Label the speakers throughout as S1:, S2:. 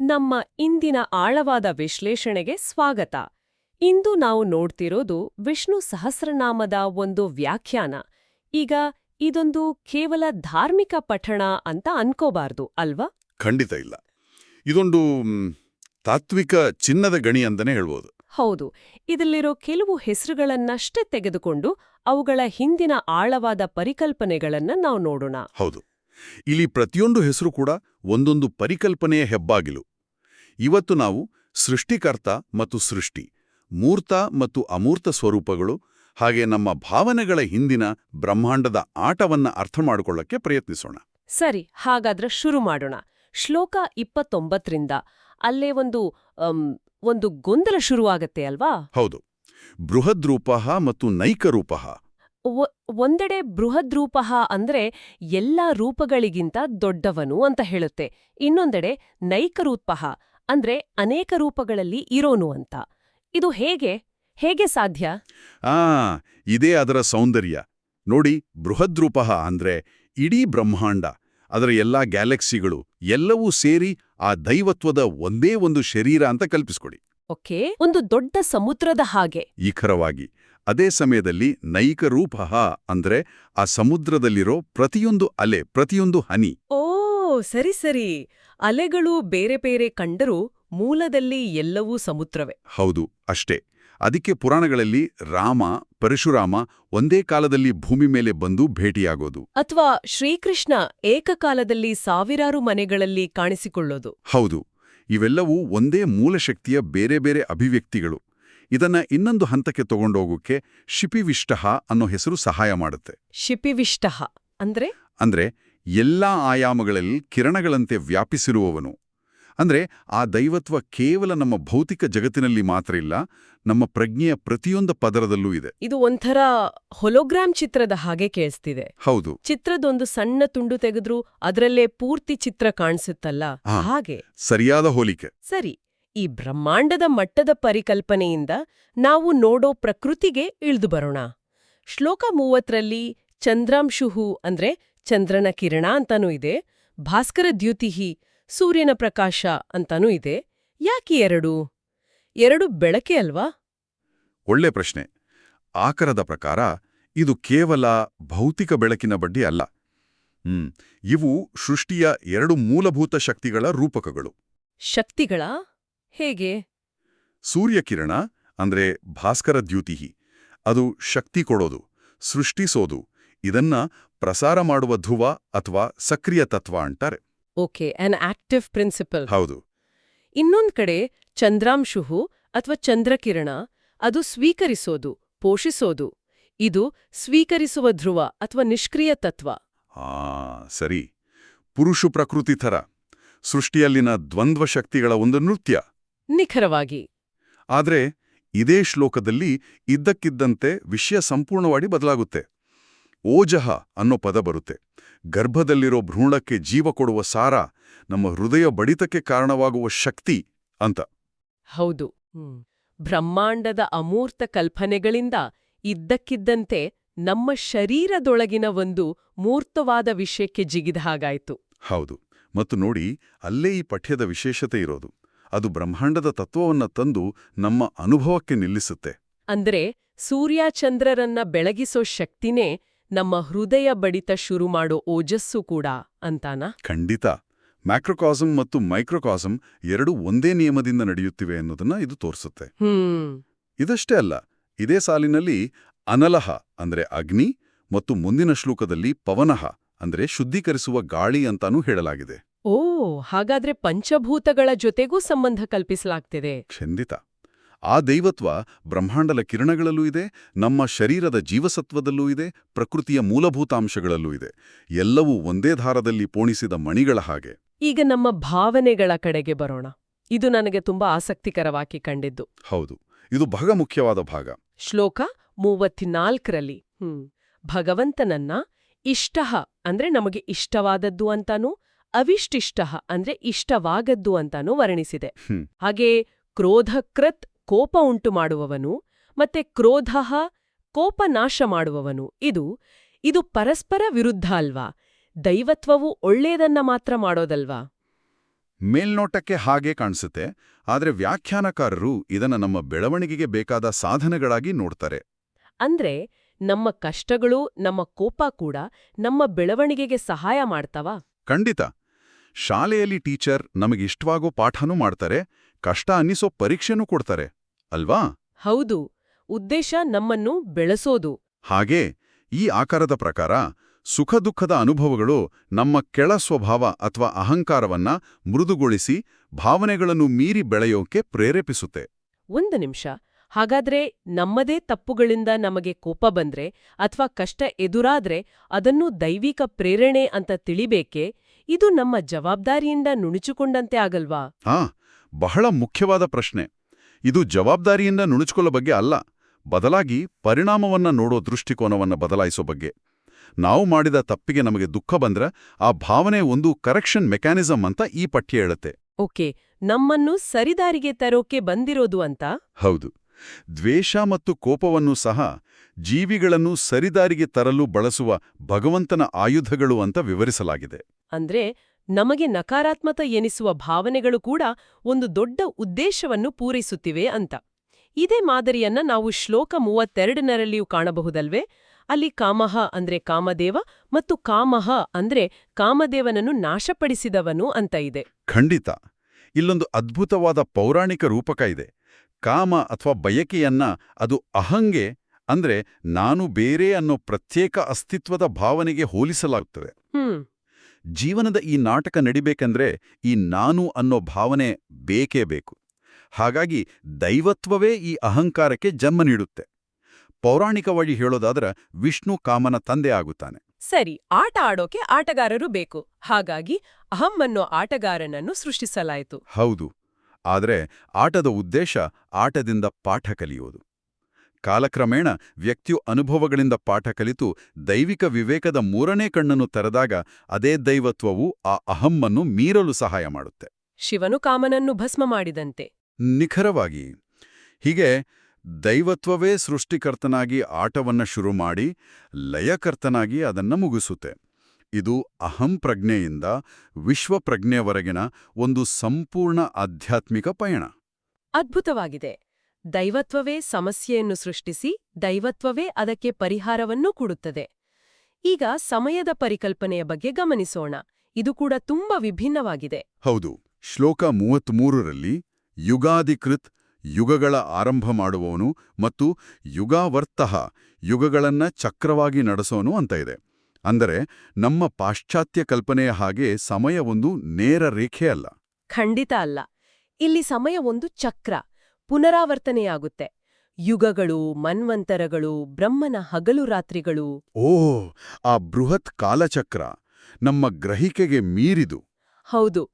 S1: ನಮ್ಮ ಇಂದಿನ ಆಳವಾದ ವಿಶ್ಲೇಷಣೆಗೆ ಸ್ವಾಗತ. ಇಂದು ನಾವು ನೋಡ್ತಿರೋದು ವಿಷ್ಣು ಸಹಸ್ರನಾಮದ ಒಂದು ವ್ಯಾಖ್ಯಾನ. ಈಗ ಇದೊಂದು ಕೇವಲ ಧಾರ್ಮಿಕ ಪಠಣ ಅಂತ ಅನ್ಕೋಬಾರ್ದು ಅಲ್ವಾ?
S2: ಖಂಡಿತ ಇಲ್ಲ. ಇದೊಂದು ತಾತ್ವಿಕ ಚಿನ್ನದ ಗಣಿ ಅಂತಾನೆ ಹೇಳ್ಬೋದು.
S1: ಹೌದು. ಇದರಲ್ಲಿರೋ ಕೆಲವು ಹೆಸರುಗಳನ್ನಷ್ಟೇ ತೆಗೆದುಕೊಂಡು ಅವುಗಳ ಹಿಂದಿನ ಆಳವಾದ ಪರಿಕಲ್ಪನೆಗಳನ್ನ ನಾವು ನೋಡೋಣ.
S2: ಹೌದು. ಇಲ್ಲಿ ಪ್ರತಿಯೊಂದು ಹೆಸರು ಕೂಡ ಒಂದೊಂದು ಪರಿಕಲ್ಪನೆಯ ಹೆಬ್ಬಾಗಿಲು. ಇವತ್ತು ನಾವು ಸೃಷ್ಟಿಕರ್ತ ಮತ್ತು ಸೃಷ್ಟಿ ಮೂರ್ತ ಮತ್ತು ಅಮೂರ್ತ ಸ್ವರೂಪಗಳು ಹಾಗೆ ನಮ್ಮ ಭಾವನೆಗಳ ಹಿಂದಿನ ಬ್ರಹ್ಮಾಂಡದ ಆಟವನ್ನ ಅರ್ಥ ಮಾಡಿಕೊಳ್ಳಕ್ಕೆ ಪ್ರಯತ್ನಿಸೋಣ.
S1: ಸರಿ ಹಾಗಾದ್ರೆ ಶುರು ಮಾಡೋಣ. ಶ್ಲೋಕ ಇಪ್ಪತ್ತೊಂಬತ್ತರಿಂದ ಅಲ್ಲೇ ಒಂದು ಒಂದು ಗೊಂದಲ ಶುರುವಾಗತ್ತೆ ಅಲ್ವಾ?
S2: ಹೌದು. ಬೃಹದ್ರೂಪ ಮತ್ತು ನೈಕರೂಪ.
S1: ಒಂದೆಡೆ ಬೃಹದ್ರೂಪಃ ಅಂದ್ರೆ ಎಲ್ಲಾ ರೂಪಗಳಿಗಿಂತ ದೊಡ್ಡವನು ಅಂತ ಹೇಳುತ್ತೆ. ಇನ್ನೊಂದೆಡೆ ನೈಕರೂಪಃ ಅಂದ್ರೆ ಅನೇಕ ರೂಪಗಳಲ್ಲಿ ಇರೋನು ಅಂತ. ಇದು ಹೇಗೆ? ಹೇಗೆ ಸಾಧ್ಯ?
S2: ಆ ಇದೇ ಅದರ ಸೌಂದರ್ಯ. ನೋಡಿ ಬೃಹದ್ರೂಪ ಅಂದ್ರೆ ಇಡೀ ಬ್ರಹ್ಮಾಂಡ ಅದರ ಎಲ್ಲಾ ಗ್ಯಾಲಕ್ಸಿಗಳು ಎಲ್ಲವೂ ಸೇರಿ ಆ ದೈವತ್ವದ ಒಂದೇ ಒಂದು ಶರೀರ ಅಂತ ಕಲ್ಪಿಸ್ಕೊಡಿ.
S1: ಓಕೆ ಒಂದು ದೊಡ್ಡ ಸಮುದ್ರದ ಹಾಗೆ.
S2: ಈಖರವಾಗಿ ಅದೇ ಸಮಯದಲ್ಲಿ ನೈಕ ರೂಪ ಅಂದ್ರೆ ಆ ಸಮುದ್ರದಲ್ಲಿರೋ ಪ್ರತಿಯೊಂದು ಅಲೆ ಪ್ರತಿಯೊಂದು ಹನಿ.
S1: ಓ ಸರಿ ಸರಿ ಅಲೆಗಳು ಬೇರೆ ಬೇರೆ ಕಂಡರೂ ಮೂಲದಲ್ಲಿ ಎಲ್ಲವೂ ಸಮುದ್ರವೇ.
S2: ಹೌದು ಅಷ್ಟೇ. ಅದಕ್ಕೆ ಪುರಾಣಗಳಲ್ಲಿ ರಾಮ ಪರಶುರಾಮ ಒಂದೇ ಕಾಲದಲ್ಲಿ ಭೂಮಿ ಮೇಲೆ ಬಂದು ಭೇಟಿಯಾಗೋದು.
S1: ಅಥವಾ ಶ್ರೀಕೃಷ್ಣ ಏಕಕಾಲದಲ್ಲಿ ಸಾವಿರಾರು ಮನೆಗಳಲ್ಲಿ ಕಾಣಿಸಿಕೊಳ್ಳೋದು.
S2: ಹೌದು ಇವೆಲ್ಲವೂ ಒಂದೇ ಮೂಲಶಕ್ತಿಯ ಬೇರೆ ಬೇರೆ ಅಭಿವ್ಯಕ್ತಿಗಳು. ಇದನ್ನ ಇನ್ನೊಂದು ಹಂತಕ್ಕೆ ತಗೊಂಡೋಗೋಕೆ ಶಿಪಿವಿಷ್ಟಃ ಅನ್ನೋ ಹೆಸರು ಸಹಾಯ ಮಾಡುತ್ತೆ.
S1: ಶಿಪಿವಿಷ್ಟಃ ಅಂದ್ರೆ?
S2: ಅಂದ್ರೆ ಎಲ್ಲಾ ಆಯಾಮಗಳಲ್ಲಿ ಕಿರಣಗಳಂತೆ ವ್ಯಾಪಿಸಿರುವವನು. ಅಂದ್ರೆ ಆ ದೈವತ್ವ ಕೇವಲ ನಮ್ಮ ಭೌತಿಕ ಜಗತ್ತಿನಲ್ಲಿ ಮಾತ್ರ ಇಲ್ಲ ನಮ್ಮ ಪ್ರಜ್ಞೆಯ ಪ್ರತಿಯೊಂದು ಪದರದಲ್ಲೂ ಇದೆ.
S1: ಇದು ಒಂಥರ ಹೊಲೋಗ್ರಾಮ್ ಚಿತ್ರದ ಹಾಗೆ ಕೇಳಿಸ್ತಿದೆ.
S2: ಹೌದು.
S1: ಚಿತ್ರದೊಂದು ಸಣ್ಣ ತುಂಡು ತೆಗೆದ್ರೂ ಅದರಲ್ಲೇ ಪೂರ್ತಿ ಚಿತ್ರ ಕಾಣಿಸುತ್ತಲ್ಲ? ಹಾಗೆ.
S2: ಸರಿಯಾದ ಹೋಲಿಕೆ.
S1: ಸರಿ ಈ ಬ್ರಹ್ಮಾಂಡದ ಮಟ್ಟದ ಪರಿಕಲ್ಪನೆಯಿಂದ ನಾವು ನೋಡೋ ಪ್ರಕೃತಿಗೆ ಇಳಿದು ಬರೋಣ. ಶ್ಲೋಕ ಮೂವತ್ತರಲ್ಲಿ ಚಂದ್ರಾಂಶುಹು ಅಂದ್ರೆ ಚಂದ್ರನ ಕಿರಣ ಅಂತಾನೂ ಇದೆ ಭಾಸ್ಕರ ದ್ಯುತಿಹಿ ಸೂರ್ಯನ ಪ್ರಕಾಶ ಅಂತಾನೂ ಇದೆ ಯಾಕೆ ಎರಡು? ಎರಡು ಬೆಳಕೆ ಅಲ್ವಾ?
S2: ಒಳ್ಳೆ ಪ್ರಶ್ನೆ. ಆಕರದ ಪ್ರಕಾರ ಇದು ಕೇವಲ ಭೌತಿಕ ಬೆಳಕಿನ ಬಡ್ಡಿ ಅಲ್ಲ. ಹ್ಮ್ ಇವು ಸೃಷ್ಟಿಯ ಎರಡು ಮೂಲಭೂತ ಶಕ್ತಿಗಳ ರೂಪಕಗಳು.
S1: ಶಕ್ತಿಗಳ? ಹೇಗೆ?
S2: ಸೂರ್ಯಕಿರಣ ಅಂದ್ರೆ ಭಾಸ್ಕರ ದ್ಯುತಿಹಿ. ಅದು ಶಕ್ತಿ ಕೊಡೋದು ಸೃಷ್ಟಿಸೋದು ಇದನ್ನ ಪ್ರಸಾರ ಮಾಡುವ ಧುವ ಅಥವಾ ಸಕ್ರಿಯ ತತ್ವ ಅಂತಾರೆ.
S1: ಓಕೆ ಆನ್ ಆಕ್ಟಿವ್ ಪ್ರಿನ್ಸಿಪಲ್
S2: ಹೌದು.
S1: ಇನ್ನೊಂದ್ ಕಡೆ ಚಂದ್ರಾಂಶುಹು ಅಥವಾ ಚಂದ್ರಕಿರಣ ಅದು ಸ್ವೀಕರಿಸೋದು ಪೋಷಿಸೋದು. ಇದು ಸ್ವೀಕರಿಸುವ ಧ್ರುವ ಅಥವಾ ನಿಷ್ಕ್ರಿಯ ತತ್ವ.
S2: ಆ ಸರಿ. ಪುರುಷು ಪ್ರಕೃತಿ ಥರ. ಸೃಷ್ಟಿಯಲ್ಲಿನ ದ್ವಂದ್ವ ಶಕ್ತಿಗಳ ಒಂದು ನೃತ್ಯ.
S1: ನಿಖರವಾಗಿ.
S2: ಆದ್ರೆ ಇದೇ ಶ್ಲೋಕದಲ್ಲಿ ಇದ್ದಕ್ಕಿದ್ದಂತೆ ವಿಷಯ ಸಂಪೂರ್ಣವಾಗಿ ಬದಲಾಗುತ್ತೆ. ಓಜಹ ಅನ್ನೋ ಪದ ಬರುತ್ತೆ. ಗರ್ಭದಲ್ಲಿರೋ ಭ್ರೂಣಕ್ಕೆ ಜೀವ ಕೊಡುವ ಸಾರ ನಮ್ಮ ಹೃದಯ ಬಡಿತಕ್ಕೆ ಕಾರಣವಾಗುವ ಶಕ್ತಿ ಅಂತ.
S1: ಹೌದು. ಬ್ರಹ್ಮಾಂಡದ ಅಮೂರ್ತ ಕಲ್ಪನೆಗಳಿಂದ ಇದ್ದಕ್ಕಿದ್ದಂತೆ ನಮ್ಮ ಶರೀರದೊಳಗಿನ ಒಂದು ಮೂರ್ತವಾದ ವಿಷಯಕ್ಕೆ ಜಿಗಿದ ಹಾಗಾಯ್ತು.
S2: ಹೌದು. ಮತ್ತು ನೋಡಿ ಅಲ್ಲೇ ಈ ಪಠ್ಯದ ವಿಶೇಷತೆ ಇರೋದು. ಅದು ಬ್ರಹ್ಮಾಂಡದ ತತ್ವವನ್ನ ತಂದು ನಮ್ಮ ಅನುಭವಕ್ಕೆ ನಿಲ್ಲಿಸುತ್ತೆ.
S1: ಅಂದ್ರೆ ಸೂರ್ಯಚಂದ್ರರನ್ನ ಬೆಳಗಿಸೋ ಶಕ್ತಿನೇ ನಮ್ಮ ಹೃದಯ ಬಡಿತ ಶುರು ಮಾಡೋ ಓಜಸ್ಸು ಕೂಡ ಅಂತಾನ?
S2: ಖಂಡಿತ. ಮ್ಯಾಕ್ರೋಕಾಸಮ್ ಮತ್ತು ಮೈಕ್ರೋಕಾಸಮ್ ಎರಡೂ ಒಂದೇ ನಿಯಮದಿಂದ ನಡೆಯುತ್ತಿವೆ ಅನ್ನೋದನ್ನ ಇದು ತೋರಿಸುತ್ತೆ. ಇದಷ್ಟೇ ಅಲ್ಲ ಇದೇ ಸಾಲಿನಲ್ಲಿ ಅನಲಹ ಅಂದ್ರೆ ಅಗ್ನಿ ಮತ್ತು ಮುಂದಿನ ಶ್ಲೋಕದಲ್ಲಿ ಪವನಃ ಅಂದ್ರೆ ಶುದ್ಧೀಕರಿಸುವ ಗಾಳಿ ಅಂತಾನೂ ಹೇಳಲಾಗಿದೆ.
S1: ಓ ಹಾಗಾದ್ರೆ ಪಂಚಭೂತಗಳ ಜೊತೆಗೂ ಸಂಬಂಧ ಕಲ್ಪಿಸಲಾಗ್ತಿದೆ.
S2: ಖಂಡಿತ. ಆ ದೈವತ್ವ ಬ್ರಹ್ಮಾಂಡದ ಕಿರಣಗಳಲ್ಲೂ ಇದೆ ನಮ್ಮ ಶರೀರದ ಜೀವಸತ್ವದಲ್ಲೂ ಇದೆ ಪ್ರಕೃತಿಯ ಮೂಲಭೂತಾಂಶಗಳಲ್ಲೂ ಇದೆ. ಎಲ್ಲವೂ ಒಂದೇ ಧಾರದಲ್ಲಿ ಪೋಣಿಸಿದ ಮಣಿಗಳ ಹಾಗೆ.
S1: ಈಗ ನಮ್ಮ ಭಾವನೆಗಳ ಕಡೆಗೆ ಬರೋಣ. ಇದು ನನಗೆ ತುಂಬಾ ಆಸಕ್ತಿಕರವಾಗಿ ಕಂಡಿದ್ದು.
S2: ಹೌದು. ಇದು ಬಹಳ ಮುಖ್ಯವಾದ ಭಾಗ.
S1: ಶ್ಲೋಕ ಮೂವತ್ತಿನಾಲ್ಕರಲ್ಲಿ ಹ್ಮ್ ಭಗವಂತನನ್ನ ಇಷ್ಟ ಅಂದ್ರೆ ನಮಗೆ ಇಷ್ಟವಾದದ್ದು ಅಂತಾನೂ ಅವಿಷ್ಟಿಷ್ಟ ಅಂದ್ರೆ ಇಷ್ಟವಾಗದ್ದು ಅಂತಾನೂ ವರ್ಣಿಸಿದೆ. ಹಾಗೆ ಕ್ರೋಧಕೃತ್ ಕೋಪ ಉಂಟು ಮಾಡುವವನು ಮತ್ತೆ ಕ್ರೋಧ ಕೋಪ ನಾಶ ಮಾಡುವವನು ಇದು ಇದು ಪರಸ್ಪರ ವಿರುದ್ಧ ಅಲ್ವಾ? ದೈವತ್ವವು ಒಳ್ಳೆಯದನ್ನ ಮಾತ್ರ ಮಾಡೋದಲ್ವಾ?
S2: ಮೇಲ್ನೋಟಕ್ಕೆ ಹಾಗೆ ಕಾಣಿಸುತ್ತೆ ಆದರೆ ವ್ಯಾಖ್ಯಾನಕಾರರು ಇದನ್ನು ನಮ್ಮ ಬೆಳವಣಿಗೆಗೆ ಬೇಕಾದ ಸಾಧನಗಳಾಗಿ ನೋಡ್ತಾರೆ.
S1: ಅಂದ್ರೆ ನಮ್ಮ ಕಷ್ಟಗಳು ನಮ್ಮ ಕೋಪ ಕೂಡ ನಮ್ಮ ಬೆಳವಣಿಗೆಗೆ ಸಹಾಯ ಮಾಡ್ತಾವ?
S2: ಖಂಡಿತ. ಶಾಲೆಯಲ್ಲಿ ಟೀಚರ್ ನಮಗಿಷ್ಟವಾಗೋ ಪಾಠನೂ ಮಾಡ್ತಾರೆ ಕಷ್ಟ ಅನ್ನಿಸೋ ಪರೀಕ್ಷೆನೂ ಕೊಡ್ತಾರೆ. ಅಲ್ವಾ?
S1: ಹೌದು. ಉದ್ದೇಶ ನಮ್ಮನ್ನು ಬೆಳೆಸೋದು.
S2: ಹಾಗೆ ಈ ಆಕಾರದ ಪ್ರಕಾರ ಸುಖ ದುಃಖದ ಅನುಭವಗಳು ನಮ್ಮ ಕೆಳ ಸ್ವಭಾವ ಅಥವಾ ಅಹಂಕಾರವನ್ನ ಮೃದುಗೊಳಿಸಿ ಭಾವನೆಗಳನ್ನು ಮೀರಿ ಬೆಳೆಯೋಕೆ ಪ್ರೇರೇಪಿಸುತ್ತೆ.
S1: ಒಂದು ನಿಮಿಷ. ಹಾಗಾದ್ರೆ ನಮ್ಮದೇ ತಪ್ಪುಗಳಿಂದ ನಮಗೆ ಕೋಪ ಬಂದ್ರೆ ಅಥವಾ ಕಷ್ಟ ಎದುರಾದ್ರೆ ಅದನ್ನು ದೈವಿಕ ಪ್ರೇರಣೆ ಅಂತ ತಿಳಿಬೇಕೆ? ಇದು ನಮ್ಮ ಜವಾಬ್ದಾರಿಯಿಂದ ನುಣುಚಿಕೊಂಡಂತೆ ಆಗಲ್ವಾ?
S2: ಹಾ ಬಹಳ ಮುಖ್ಯವಾದ ಪ್ರಶ್ನೆ. ಇದು ಜವಾಬ್ದಾರಿಯಿಂದ ನುಣುಚಿಕೊಳ್ಳೋ ಬಗ್ಗೆ ಅಲ್ಲ. ಬದಲಾಗಿ ಪರಿಣಾಮವನ್ನ ನೋಡೋ ದೃಷ್ಟಿಕೋನವನ್ನ ಬದಲಾಯಿಸೋ ಬಗ್ಗೆ. ನಾವು ಮಾಡಿದ ತಪ್ಪಿಗೆ ನಮಗೆ ದುಃಖ ಬಂದ್ರೆ ಆ ಭಾವನೆ ಒಂದು ಕರೆಕ್ಷನ್ ಮೆಕ್ಯಾನಿಸಂ ಅಂತ ಈ ಪಠ್ಯ ಹೇಳುತ್ತೆ.
S1: ಓಕೆ ನಮ್ಮನ್ನು ಸರಿದಾರಿಗೆ ತರೋಕೆ ಬಂದಿರೋದು ಅಂತ?
S2: ಹೌದು. ದ್ವೇಷ ಮತ್ತು ಕೋಪವನ್ನು ಸಹ ಜೀವಿಗಳನ್ನು ಸರಿದಾರಿಗೆ ತರಲು ಬಳಸುವ ಭಗವಂತನ ಆಯುಧಗಳು ಅಂತ ವಿವರಿಸಲಾಗಿದೆ.
S1: ಅಂದ್ರೆ ನಮಗೆ ನಕಾರಾತ್ಮಕ ಎನಿಸುವ ಭಾವನೆಗಳು ಕೂಡ ಒಂದು ದೊಡ್ಡ ಉದ್ದೇಶವನ್ನು ಪೂರೈಸುತ್ತಿವೆ ಅಂತ. ಇದೇ ಮಾದರಿಯನ್ನ ನಾವು ಶ್ಲೋಕ ಮೂವತ್ತೆರಡನರಲ್ಲಿಯೂ ಕಾಣಬಹುದಲ್ವೇ? ಅಲ್ಲಿ ಕಾಮಹ ಅಂದ್ರೆ ಕಾಮದೇವ ಮತ್ತು ಕಾಮಹ ಅಂದ್ರೆ ಕಾಮದೇವನನ್ನು ನಾಶಪಡಿಸಿದವನು ಅಂತ ಇದೆ.
S2: ಖಂಡಿತ. ಇಲ್ಲೊಂದು ಅದ್ಭುತವಾದ ಪೌರಾಣಿಕ ರೂಪಕ ಇದೆ. ಕಾಮ ಅಥವಾ ಬಯಕೆಯನ್ನ ಅದು ಅಹಂಗೆ ಅಂದ್ರೆ ನಾನು ಬೇರೆ ಅನ್ನೋ ಪ್ರತ್ಯೇಕ ಅಸ್ತಿತ್ವದ ಭಾವನೆಗೆ ಹೋಲಿಸಲಾಗುತ್ತದೆ. ಜೀವನದ ಈ ನಾಟಕ ನಡಿಬೇಕಂದ್ರೆ ಈ ನಾನು ಅನ್ನೋ ಭಾವನೆ ಬೇಕೇ ಬೇಕು. ಹಾಗಾಗಿ ದೈವತ್ವವೇ ಈ ಅಹಂಕಾರಕ್ಕೆ ಜನ್ಮ ನೀಡುತ್ತೆ. ಪೌರಾಣಿಕವಾಗಿ ಹೇಳೋದಾದ್ರ ವಿಷ್ಣು ಕಾಮನ ತಂದೆ ಆಗುತ್ತಾನೆ.
S1: ಸರಿ ಆಟ ಆಡೋಕೆ ಆಟಗಾರರು ಬೇಕು. ಹಾಗಾಗಿ ಅಹಂ ಅನ್ನೋ ಆಟಗಾರನನ್ನು ಸೃಷ್ಟಿಸಲಾಯಿತು.
S2: ಹೌದು. ಆದರೆ ಆಟದ ಉದ್ದೇಶ ಆಟದಿಂದ ಪಾಠ ಕಲಿಯೋದು. ಕಾಲಕ್ರಮೇಣ ವ್ಯಕ್ತಿಯು ಅನುಭವಗಳಿಂದ ಪಾಠ ಕಲಿತು ದೈವಿಕ ವಿವೇಕದ ಮೂರನೇ ಕಣ್ಣನ್ನು ತೆರೆದಾಗ ಅದೇ ದೈವತ್ವವು ಆ ಅಹಮ್ಮನ್ನು ಮೀರಲು ಸಹಾಯ ಮಾಡುತ್ತೆ.
S1: ಶಿವನು ಕಾಮನನ್ನು ಭಸ್ಮ ಮಾಡಿದಂತೆ.
S2: ನಿಖರವಾಗಿ ಹೀಗೆ ದೈವತ್ವವೇ ಸೃಷ್ಟಿಕರ್ತನಾಗಿ ಆಟವನ್ನ ಶುರು ಮಾಡಿ ಲಯಕರ್ತನಾಗಿ ಅದನ್ನ ಮುಗಿಸುತ್ತೆ. ಇದು ಅಹಂ ಪ್ರಜ್ಞೆಯಿಂದ ವಿಶ್ವಪ್ರಜ್ಞೆಯವರೆಗಿನ ಒಂದು ಸಂಪೂರ್ಣ ಆಧ್ಯಾತ್ಮಿಕ ಪಯಣ.
S1: ಅದ್ಭುತವಾಗಿದೆ. ದೈವತ್ವವೇ ಸಮಸ್ಯೆಯನ್ನು ಸೃಷ್ಟಿಸಿ ದೈವತ್ವವೇ ಅದಕ್ಕೆ ಪರಿಹಾರವನ್ನೂ ಕೊಡುತ್ತದೆ. ಈಗ ಸಮಯದ ಪರಿಕಲ್ಪನೆಯ ಬಗ್ಗೆ ಗಮನಿಸೋಣ. ಇದು ಕೂಡ ತುಂಬಾ ವಿಭಿನ್ನವಾಗಿದೆ.
S2: ಹೌದು. ಶ್ಲೋಕ ಮೂವತ್ಮೂರರಲ್ಲಿ ಯುಗಾಧಿಕೃತ್ ಯುಗಗಳ ಆರಂಭ ಮಾಡುವವನು ಮತ್ತು ಯುಗಾವರ್ತಃ ಯುಗಗಳನ್ನ ಚಕ್ರವಾಗಿ ನಡೆಸೋನು ಅಂತ ಇದೆ. ಅಂದರೆ ನಮ್ಮ ಪಾಶ್ಚಾತ್ಯ ಕಲ್ಪನೆಯ ಹಾಗೆ ಸಮಯ ಒಂದು ನೇರ ರೇಖೆ ಅಲ್ಲ.
S1: ಖಂಡಿತ ಅಲ್ಲ. ಇಲ್ಲಿ ಸಮಯ ಒಂದು ಚಕ್ರ. ಪುನರಾವರ್ತನೆಯಾಗುತ್ತೆ. ಯುಗಗಳು ಮನ್ವಂತರಗಳು ಬ್ರಹ್ಮನ ಹಗಲು ರಾತ್ರಿಗಳು.
S2: ಓ ಆ ಬೃಹತ್ ಕಾಲಚಕ್ರ ನಮ್ಮ ಗ್ರಹಿಕೆಗೆ ಮೀರಿದು.
S1: ಹೌದು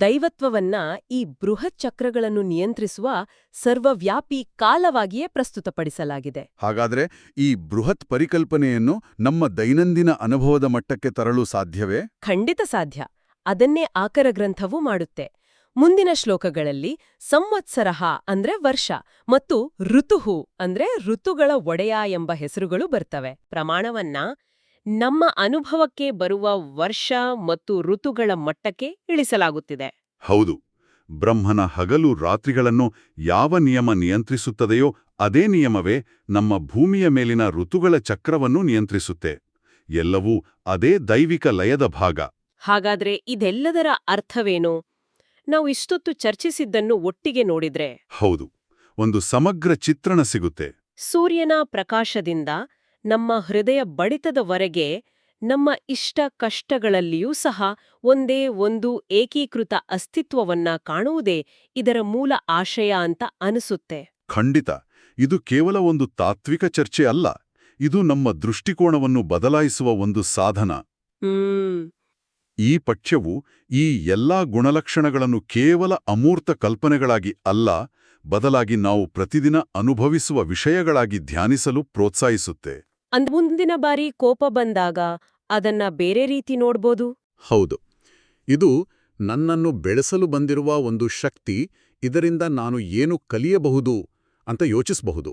S1: ದೈವತ್ವವನ್ನ ಈ ಬೃಹತ್ ಚಕ್ರಗಳನ್ನು ನಿಯಂತ್ರಿಸುವ ಸರ್ವವ್ಯಾಪಿ ಕಾಲವಾಗಿಯೇ ಪ್ರಸ್ತುತಪಡಿಸಲಾಗಿದೆ.
S2: ಹಾಗಾದ್ರೆ ಈ ಬೃಹತ್ ಪರಿಕಲ್ಪನೆಯನ್ನು ನಮ್ಮ ದೈನಂದಿನ ಅನುಭವದ ಮಟ್ಟಕ್ಕೆ ತರಲು ಸಾಧ್ಯವೇ?
S1: ಖಂಡಿತ ಸಾಧ್ಯ. ಅದನ್ನೇ ಆಕರ ಗ್ರಂಥವೂ ಮಾಡುತ್ತೆ. ಮುಂದಿನ ಶ್ಲೋಕಗಳಲ್ಲಿ ಸಂವತ್ಸರಹ ಅಂದ್ರೆ ವರ್ಷ ಮತ್ತು ಋತುಹು ಅಂದ್ರೆ ಋತುಗಳ ಒಡೆಯ ಎಂಬ ಹೆಸರುಗಳು ಬರ್ತವೆ. ಪ್ರಮಾಣವನ್ನ ನಮ್ಮ ಅನುಭವಕ್ಕೆ ಬರುವ ವರ್ಷ ಮತ್ತು ಋತುಗಳ ಮಟ್ಟಕ್ಕೆ ಇಳಿಸಲಾಗುತ್ತಿದೆ.
S2: ಹೌದು. ಬ್ರಹ್ಮನ ಹಗಲು ರಾತ್ರಿಗಳನ್ನು ಯಾವ ನಿಯಮ ನಿಯಂತ್ರಿಸುತ್ತದೆಯೋ ಅದೇ ನಿಯಮವೇ ನಮ್ಮ ಭೂಮಿಯ ಮೇಲಿನ ಋತುಗಳ ಚಕ್ರವನ್ನು ನಿಯಂತ್ರಿಸುತ್ತೆ. ಎಲ್ಲವೂ ಅದೇ ದೈವಿಕ ಲಯದ ಭಾಗ.
S1: ಹಾಗಾದ್ರೆ ಇದೆಲ್ಲದರ ಅರ್ಥವೇನು? ನಾವು ಇಷ್ಟೊತ್ತು ಚರ್ಚಿಸಿದ್ದನ್ನು ಒಟ್ಟಿಗೆ ನೋಡಿದ್ರೆ.
S2: ಹೌದು ಒಂದು ಸಮಗ್ರ ಚಿತ್ರಣ ಸಿಗುತ್ತೆ.
S1: ಸೂರ್ಯನ ಪ್ರಕಾಶದಿಂದ ನಮ್ಮ ಹೃದಯ ಬಡಿತದವರೆಗೆ ನಮ್ಮ ಇಷ್ಟ ಕಷ್ಟಗಳಲ್ಲಿಯೂ ಸಹ ಒಂದೇ ಒಂದು ಏಕೀಕೃತ ಅಸ್ತಿತ್ವವನ್ನ ಕಾಣುವುದೇ ಇದರ ಮೂಲ ಆಶಯ ಅಂತ ಅನಿಸುತ್ತೆ.
S2: ಖಂಡಿತ ಇದು ಕೇವಲ ಒಂದು ತಾತ್ವಿಕ ಚರ್ಚೆ ಅಲ್ಲ ಇದು ನಮ್ಮ ದೃಷ್ಟಿಕೋನವನ್ನು ಬದಲಾಯಿಸುವ ಒಂದು ಸಾಧನ.
S1: ಹ್ಮ್.
S2: ಈ ಪಠ್ಯವು ಈ ಎಲ್ಲಾ ಗುಣಲಕ್ಷಣಗಳನ್ನು ಕೇವಲ ಅಮೂರ್ತ ಕಲ್ಪನೆಗಳಾಗಿ ಅಲ್ಲ ಬದಲಾಗಿ ನಾವು ಪ್ರತಿದಿನ ಅನುಭವಿಸುವ ವಿಷಯಗಳಾಗಿ ಧ್ಯಾನಿಸಲು ಪ್ರೋತ್ಸಾಹಿಸುತ್ತೆ.
S1: ಅಂದ್ ಮುಂದಿನ ಬಾರಿ ಕೋಪ ಬಂದಾಗ ಅದನ್ನ ಬೇರೆ ರೀತಿ ನೋಡ್ಬೋದು?
S2: ಹೌದು. ಇದು ನನ್ನನ್ನು ಬೆಳೆಸಲು ಬಂದಿರುವ ಒಂದು ಶಕ್ತಿ ಇದರಿಂದ ನಾನು ಏನು ಕಲಿಯಬಹುದು ಅಂತ ಯೋಚಿಸಬಹುದು.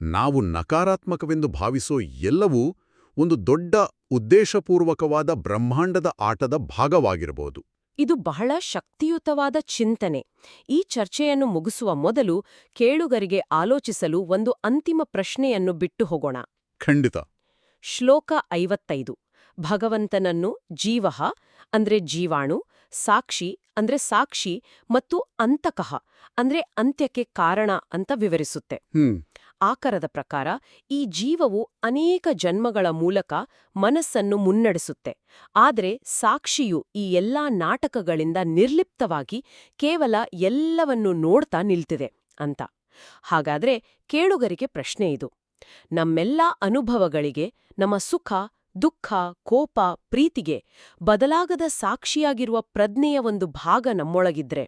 S2: ನಾವು ನಕಾರಾತ್ಮಕವೆಂದು ಭಾವಿಸೋ ಎಲ್ಲವೂ ಒಂದು ದೊಡ್ಡ ಉದ್ದೇಶಪೂರ್ವಕವಾದ ಬ್ರಹ್ಮಾಂಡದ ಆಟದ ಭಾಗವಾಗಿರಬಹುದು.
S1: ಇದು ಬಹಳ ಶಕ್ತಿಯುತವಾದ ಚಿಂತನೆ. ಈ ಚರ್ಚೆಯನ್ನು ಮುಗಿಸುವ ಮೊದಲು ಕೇಳುಗರಿಗೆ ಆಲೋಚಿಸಲು ಒಂದು ಅಂತಿಮ ಪ್ರಶ್ನೆಯನ್ನು ಬಿಟ್ಟು ಹೋಗೋಣ.
S2: ಖಂಡಿತ.
S1: ಶ್ಲೋಕ ಐವತ್ತೈದು. ಭಗವಂತನನ್ನು ಜೀವಃ ಅಂದ್ರೆ ಜೀವಾಣು ಸಾಕ್ಷಿ ಅಂದ್ರೆ ಸಾಕ್ಷಿ ಮತ್ತು ಅಂತಕಃ ಅಂದ್ರೆ ಅಂತ್ಯಕ್ಕೆ ಕಾರಣ ಅಂತ ವಿವರಿಸುತ್ತೆ.
S2: ಹ್ಮ್.
S1: ಆಕರದ ಪ್ರಕಾರ ಈ ಜೀವವು ಅನೇಕ ಜನ್ಮಗಳ ಮೂಲಕ ಮನಸ್ಸನ್ನು ಮುನ್ನಡೆಸುತ್ತೆ. ಆದರೆ ಸಾಕ್ಷಿಯು ಈ ಎಲ್ಲಾ ನಾಟಕಗಳಿಂದ ನಿರ್ಲಿಪ್ತವಾಗಿ ಕೇವಲ ಎಲ್ಲವನ್ನೂ ನೋಡ್ತಾ ನಿಲ್ತಿದೆ ಅಂತ. ಹಾಗಾದ್ರೆ ಕೇಳುಗರಿಗೆ ಪ್ರಶ್ನೆ ಇದು. ನಮ್ಮೆಲ್ಲ ಅನುಭವಗಳಿಗೆ ನಮ್ಮ ಸುಖ ದುಃಖ, ಕೋಪ, ಪ್ರೀತಿಗೆ ಬದಲಾಗದ ಸಾಕ್ಷಿಯಾಗಿರುವ ಪ್ರಜ್ಞೆಯ ಒಂದು ಭಾಗ ನಮ್ಮೊಳಗಿದ್ರೆ.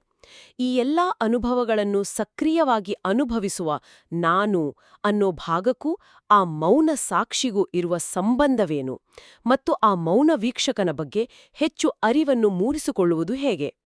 S1: ಈ ಎಲ್ಲಾ ಅನುಭವಗಳನ್ನು ಸಕ್ರಿಯವಾಗಿ ಅನುಭವಿಸುವ ನಾನು ಅನ್ನೋ ಭಾಗಕ್ಕೂ ಆ ಮೌನ ಸಾಕ್ಷಿಗೂ ಇರುವ ಸಂಬಂಧವೇನು? ಮತ್ತು ಆ ಮೌನ ವೀಕ್ಷಕನ ಬಗ್ಗೆ ಹೆಚ್ಚು ಅರಿವನ್ನು ಮೂಡಿಸಿಕೊಳ್ಳುವುದು ಹೇಗೆ?